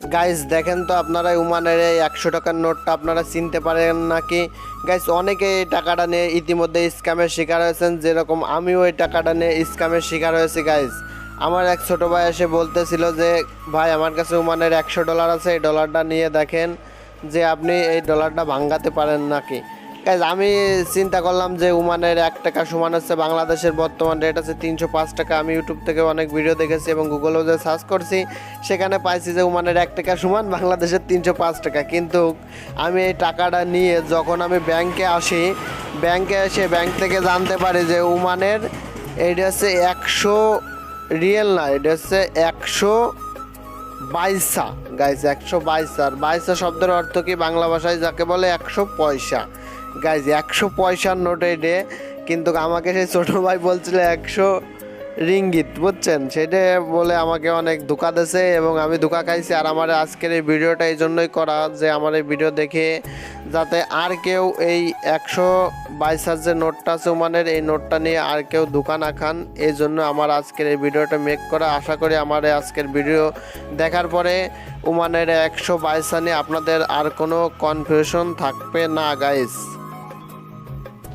Guys দেখেন তো আপনারা উমানের এই একশো টাকার নোটটা আপনারা চিনতে পারেন নাকি? গাইস অনেকে এই টাকাটা নিয়ে ইতিমধ্যে স্ক্যামের শিকার হয়েছেন। যেরকম আমিও এই টাকাটা নিয়ে স্ক্যামের শিকার হয়েছি গাইস আমার এক ছোটো ভাই এসে বলতেছিল যে, ভাই, আমার কাছে উমানের একশো ডলার আছে, এই ডলারটা নিয়ে দেখেন যে আপনি এই ডলারটা ভাঙ্গাতে পারেন নাকি? গাইজ আমি চিন্তা করলাম যে উমানের এক টাকা সমান হচ্ছে বাংলাদেশের বর্তমান রেট আছে তিনশো পাঁচ টাকা। আমি ইউটিউব থেকে অনেক ভিডিও দেখেছি এবং গুগলেও যে সার্চ করছি, সেখানে পাইছি যে উমানের এক টাকা সমান, বাংলাদেশের তিনশো পাঁচ টাকা। কিন্তু আমি এই টাকাটা নিয়ে যখন আমি ব্যাংকে আসি ব্যাংকে এসে ব্যাংক থেকে জানতে পারি যে উমানের এইটা হচ্ছে একশো রিয়েল না, এটা হচ্ছে একশো বাইসা গাইজ একশো বাইসা আর বাইসা শব্দের অর্থ কি? বাংলা ভাষায় যাকে বলে একশো পয়সা। গাইজ একশো পয়সার নোট এটে কিন্তু আমাকে সেই ছোটো ভাই বলছিল একশো রিঙ্গিত, বুঝছেন? সেটা বলে আমাকে অনেক ধোকা দিয়েছে এবং আমি ধোকা খাইছি। আর আমার আজকের এই ভিডিওটা এই জন্যই করা যে আমার এই ভিডিও দেখে যাতে আর কেউ এই একশো বাইশার যে নোটটা আছে ওমানের, এই নোটটা নিয়ে আর কেউ ধোকা না খান। এই জন্য আমার আজকের এই ভিডিওটা মেক করা। আশা করি আমার এই আজকের ভিডিও দেখার পরে ওমানের একশো বাইশা নিয়ে আপনাদের আর কোনো কনফিউশন থাকবে না গাইস